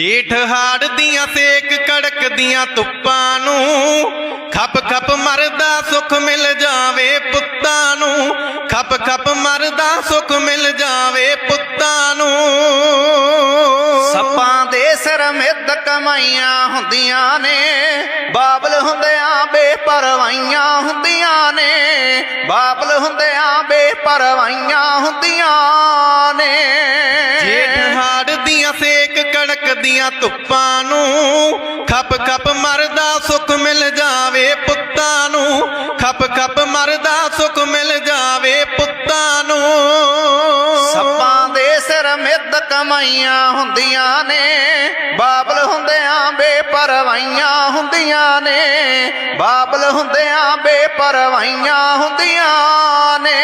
ਜੇਠ ਹਾੜ ਦੀਆਂ ਸੇਕ ਕੜਕਦੀਆਂ ਧੁੱਪਾਂ ਨੂੰ, ਖੱਪ ਖੱਪ ਮਰਦਾ ਸੁੱਖ ਮਿਲ ਜਾਵੇ ਪੁੱਤਾਂ ਨੂੰ, ਖੱਪ ਖੱਪ ਮਰਦਾ ਸੁੱਖ ਮਿਲ ਜਾਵੇ ਪੁੱਤਾਂ ਨੂੰ। ਸੱਪਾਂ ਦੇ ਸਿਰ ਮਿੱਧ ਕਮਾਈਆਂ ਹੁੰਦੀਆਂ ਨੇ, ਬਾਬਲ ਹੁੰਦਿਆਂ ਬੇਪਰਵਾਈਆਂ ਹੁੰਦੀਆਂ ਨੇ, ਬਾਬਲ ਹੁੰਦਿਆਂ ਬੇਪਰਵਾਈਆਂ ਹੁੰਦੀਆਂ ਨੇ। ਕੜਕਦੀਆਂ ਧੁੱਪਾਂ ਨੂੰ ਖੱਪ ਖੱਪ ਮਰਦਾ ਸੁੱਖ ਮਿਲ ਜਾਵੇ ਪੁੱਤਾਂ ਨੂੰ। ਖੱਪ ਖੱਪ ਮਰਦਾ ਸੁੱਖ ਮਿਲ ਜਾਵੇ ਪੁੱਤਾਂ ਨੂੰ। ਸੱਪਾਂ ਦੇ ਸਿਰ ਮਿੱਧ ਕਮਾਈਆਂ ਹੁੰਦੀਆਂ ਨੇ। ਬਾਬਲ ਹੁੰਦਿਆਂ ਬੇਪਰਵਾਈਆਂ ਹੁੰਦੀਆਂ ਨੇ। ਬਾਬਲ ਹੁੰਦਿਆਂ ਬੇਪਰਵਾਈਆਂ ਹੁੰਦੀਆਂ ਨੇ।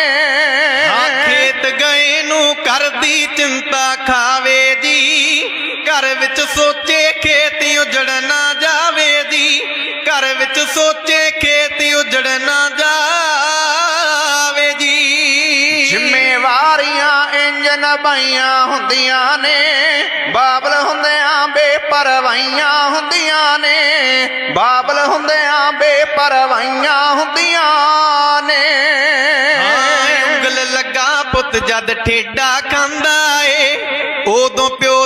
ਹਾਂ ਖੇਤ ਗਏ ਨੂੰ ਕਰਦੀ ਚਿੰਤਾ ਖਾਵੇ ਜੀ। ਘਰ ਵਿੱਚ ਸੋਚੇ ਖੇਤੀ ਉਜੜ ਨਾ ਜਾਵੇ ਜੀ ਘਰ ਵਿੱਚ ਸੋਚੇ ਖੇਤੀ ਉਜੜ ਨਾ ਜਾਵੇ ਜੀ ਜ਼ਿੰਮੇਵਾਰੀਆਂ ਇੰਜ ਨਿਭਾਈਆਂ ਹੁੰਦੀਆਂ ਨੇ। ਬਾਬਲ ਹੁੰਦਿਆਂ ਬੇਪਰਵਾਈਆਂ ਹੁੰਦੀਆਂ ਨੇ। ਬਾਬਲ ਹੁੰਦਿਆਂ ਬੇਪਰਵਾਈਆਂ ਹੁੰਦੀਆਂ ਨੇ। ਹਾਂ, ਉਂਗਲ ਲੱਗਾ ਪੁੱਤ ਜਦ ਠੇਡਾ ਖਾਂਦਾ ਏ। ਉਦੋਂ ਪਿਓ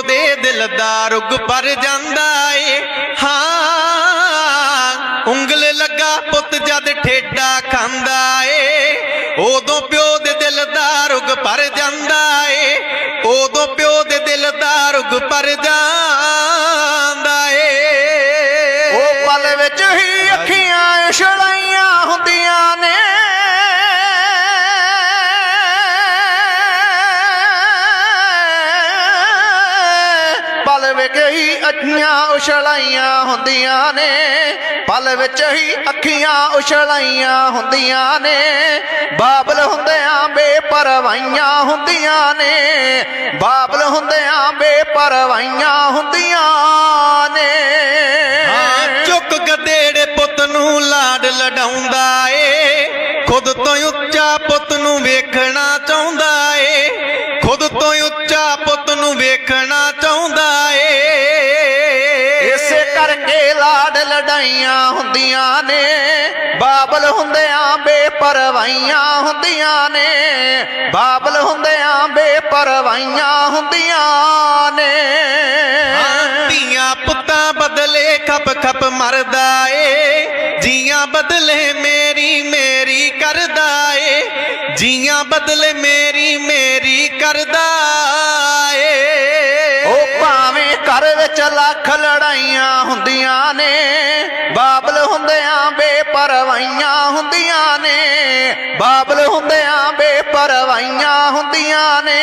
ਦੇ ਦਾ ਰੁਗ ਪਰ ਜਾਂਦਾ ਏ। ਹਾਂ, ਉਂਗਲ ਲੱਗਾ ਪੁੱਤ ਜਦ ਠੇਡਾ ਖਾਂਦਾ ਏ। ਉਦੋਂ ਪਿਓ ਦੇ ਦਿਲ ਦਾ ਰੁਗ ਪਰ ਜਾਂਦਾ ਏ। ਉਦੋਂ ਪਿਓ ਦੇ ਦਿਲ ਦਾ ਰੁਗ ਪਰ ਜਾਂਦਾ ਏ। ਉਹ ਪਲ ਵਿੱਚ ਹੀ ਅੱਖੀਆਂ ਇਸ਼ੜਾਈਆਂ ਪਲ ਵਿੱਚ ਹੀ ਅੱਖੀਆਂ ਉਛਲਾਈਆਂ ਹੁੰਦੀਆਂ ਨੇ। ਪਲ ਵਿੱਚ ਹੀ ਅੱਖੀਆਂ ਉਛਲਾਈਆਂ ਹੁੰਦੀਆਂ ਨੇ। ਬਾਬਲ ਹੁੰਦਿਆਂ ਬੇਪਰਵਾਈਆਂ ਹੁੰਦੀਆਂ ਨੇ। ਬਾਬਲ ਹੁੰਦਿਆਂ ਬੇਪਰਵਾਈਆਂ ਹੁੰਦੀਆਂ ਨੇ। ਹਾਂ, ਚੁੱਕ ਗਦੇੜੇ ਪੁੱਤ ਨੂੰ ਲਾਡ ਲਡਾਉਂਦਾ ਏ। ਖੁਦ ਤੋਂ ਉੱਚਾ ਪੁੱਤ ਨੂੰ ਵੇਖਣਾ ਚਾਹੁੰਦਾ ਏ। ਖੁਦ ਤੋਂ ਉੱਚਾ ਨੂੰ ਵੇਖਣਾ ਚਾਹੁੰਦਾ ਏ। ਇਸੇ ਕਰਕੇ ਲਾਡ ਲੜਾਈਆਂ ਹੁੰਦੀਆਂ ਨੇ। ਬਾਬਲ ਹੁੰਦਿਆਂ ਬੇਪਰਵਾਈਆਂ ਹੁੰਦੀਆਂ ਨੇ। ਬਾਬਲ ਹੁੰਦਿਆਂ ਬੇਪਰਵਾਈਆਂ ਹੁੰਦੀਆਂ ਨੇ। ਧੀਆਂ ਪੁੱਤਾਂ ਬਦਲੇ ਖਪ ਖਪ ਮਰਦਾ ਏ। ਜੀਆਂ ਬਦਲੇ ਮੇਰੀ ਮੇਰੀ ਕਰਦਾ ਏ। ਜੀਆਂ ਬਦਲੇ ਮੇਰੀ ਮੇਰੀ ਕਰਦਾ ਹੁੰਦੀਆਂ ਨੇ ਬਾਬਲ ਹੁੰਦਿਆਂ ਬੇਪਰਵਾਈਆਂ ਹੁੰਦੀਆਂ ਨੇ। ਬਾਬਲ ਹੁੰਦਿਆਂ ਬੇਪਰਵਾਹੀਆਂ ਹੁੰਦੀਆਂ ਨੇ।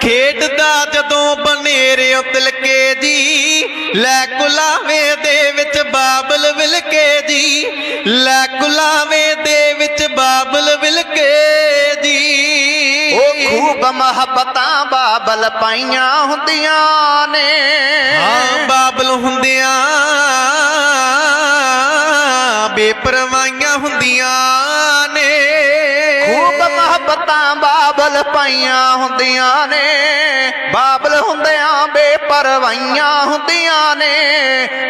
ਖੇਡਦਾ ਜਦੋਂ ਬਨੇਰੇ ਤਿਲਕੇ ਜੀ ਲੈ ਕੁਲਾਵੇ ਦੇ ਵਿੱਚ ਬਾਬਲ ਵਿਲਕੇ ਜੀ ਲੈ ਕੁਲਾਵੇ ਦੇ ਵਿੱਚ ਬਾਬਲ ਵਿਲਕੇ ਜੀ। ਉਹ ਖੂਬ ਮੁਹੱਬਤਾਂ ਬਾਬਲ ਪਾਈਆਂ ਹੁੰਦੀਆਂ ਨੇ। ਹਾਂ ਬਾਬਲ ਹੁੰਦਿਆਂ ਬੇਪਰਵਾਹੀਆਂ ਹੁੰਦੀਆਂ ਨੇ। ਮੁਹੱਬਤਾਂ ਬਾਬਲ ਪਾਈਆਂ ਹੁੰਦੀਆਂ ਨੇ। ਬਾਬਲ ਹੁੰਦਿਆਂ ਬੇਪਰਵਾਈਆਂ ਹੁੰਦੀਆਂ ਨੇ।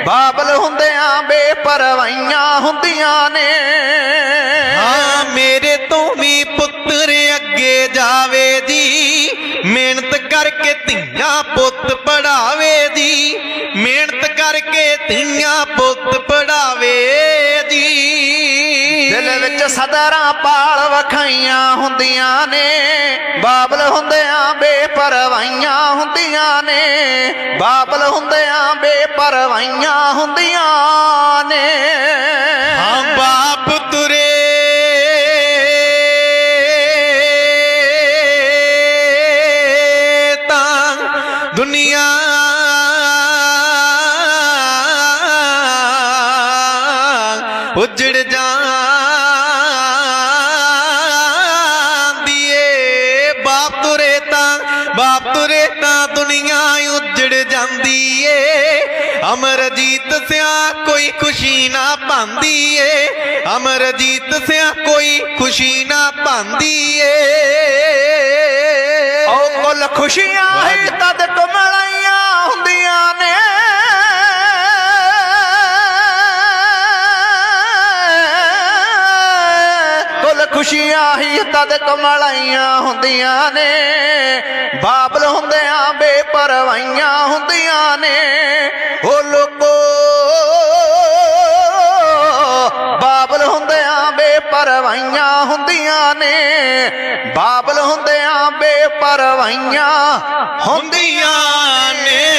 ਬਾਬਲ ਹੁੰਦਿਆਂ ਬੇਪਰਵਾਈਆਂ ਹੁੰਦੀਆਂ ਨੇ। ਹਾਂ, ਮੇਰੇ ਤੋਂ ਵੀ ਪੁੱਤਰ ਅੱਗੇ ਜਾਵੇ ਜੀ। ਮਿਹਨਤ ਕਰਕੇ ਧੀਆਂ ਪੁੱਤ ਪੜਾਵੇ ਜੀ। ਮਿਹਨਤ ਕਰਕੇ ਧੀਆਂ ਪੁੱਤ ਪੜਾਵੇ। ਸਦਰਾਂ ਪਾਲ ਵਖਾਈਆਂ ਹੁੰਦੀਆਂ ਨੇ, ਬਾਬਲ ਹੁੰਦਿਆਂ ਬੇਪਰਵਾਈਆਂ ਹੁੰਦੀਆਂ ਨੇ, ਬਾਬਲ ਹੁੰਦਿਆਂ ਬੇਪਰਵਾਈਆਂ ਹੁੰਦੀਆਂ ਨੇ। ਹਾਂ ਬਾਪ ਤੁਰੇ। ਤਾਂ ਦੁਨੀਆ ਉਜੜ ਜਾ ਬਾਪ ਤੁਰੇ ਤਾਂ ਬਾਪ ਤੁਰੇ ਤਾਂ ਦੁਨੀਆ ਉਜੜ ਜਾਂਦੀ ਏ ਅਮਰਜੀਤ ਸਿਆ ਕੋਈ ਖੁਸ਼ੀ ਨਾ ਪਾਂਦੀ ਏ ਅਮਰਜੀਤ ਸਿਆ ਕੋਈ ਖੁਸ਼ੀ ਨਾ ਪਾਂਦੀ ਏ ਉਹ ਕੁੱਲ ਖੁਸ਼ੀਆਂ ਹੀ ਤਦ ਕਦ ਕਮਲਾਈਆਂ ਹੁੰਦੀਆਂ ਨੇ। ਬਾਬਲ ਹੁੰਦਿਆਂ ਬੇਪਰਵਾਈਆਂ ਹੁੰਦੀਆਂ ਨੇ। ਉਹ ਲੋਕੋ, ਬਾਬਲ ਹੁੰਦਿਆਂ ਬੇਪਰਵਾਈਆਂ ਹੁੰਦੀਆਂ ਨੇ। ਬਾਬਲ ਹੁੰਦਿਆਂ ਬੇਪਰਵਾਈਆਂ ਹੁੰਦੀਆਂ ਨੇ।